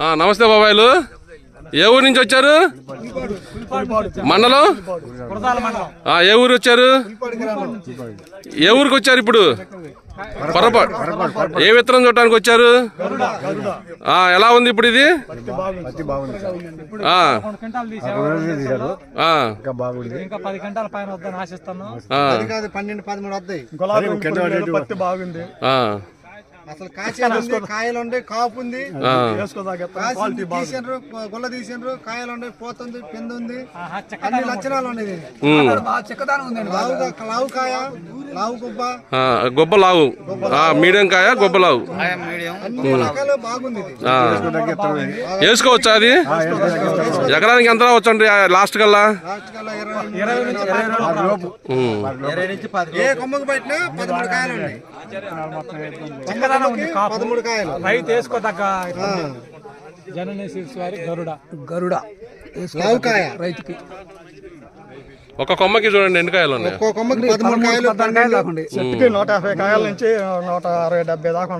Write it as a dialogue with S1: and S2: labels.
S1: ఆ, నమస్తే బాబాయిలు. ఏ ఊరు నుంచి వచ్చారు? మండలం? ఆ, ఏ ఊరు వచ్చారు? ఏ ఊరికి వచ్చారు ఇప్పుడు? పొరపాటు. ఏ విత్తనం చూడటానికి వచ్చారు? ఆ, ఎలా ఉంది ఇప్పుడు ఇది?
S2: పన్నెండు పదమూడు వస్తాయి అసలు కాయలు ఉండే కాపు ఉంది. తీసిండ్రు గుల్ల తీసిండ్రు కాయలు ఉండే పోతుంది
S3: చెక్క
S2: అన్ని లక్షణాలు ఉన్నాయి.
S1: ఉమ్.
S2: లావు లావు కాయ
S1: గొప్ప లావు. ఆ, మీడియం కాయ గొప్ప లావు. వేసుకోవచ్చా అది? ఎకరానికి ఎంత రావచ్చు అండి లాస్ట్ కల్లా?
S2: పదమూడు కాయలు
S3: రైతు వేసుకోదగ్గ జనని సీడ్స్ వారి గరుడ.
S4: గరుడ.
S2: లావు కాయ.
S4: రైతుకి.
S1: ఒక కొమ్మకి చూడండి ఎన్ని కాయలు ఉన్నాయి?
S2: ఒక్కో కొమ్మకి పదమూడు కాయలు
S4: కాయలు దాకుండి.
S5: చెట్టుకి నూట యాభై కాయల నుంచి నూట అరవై డెబ్బై దాకా.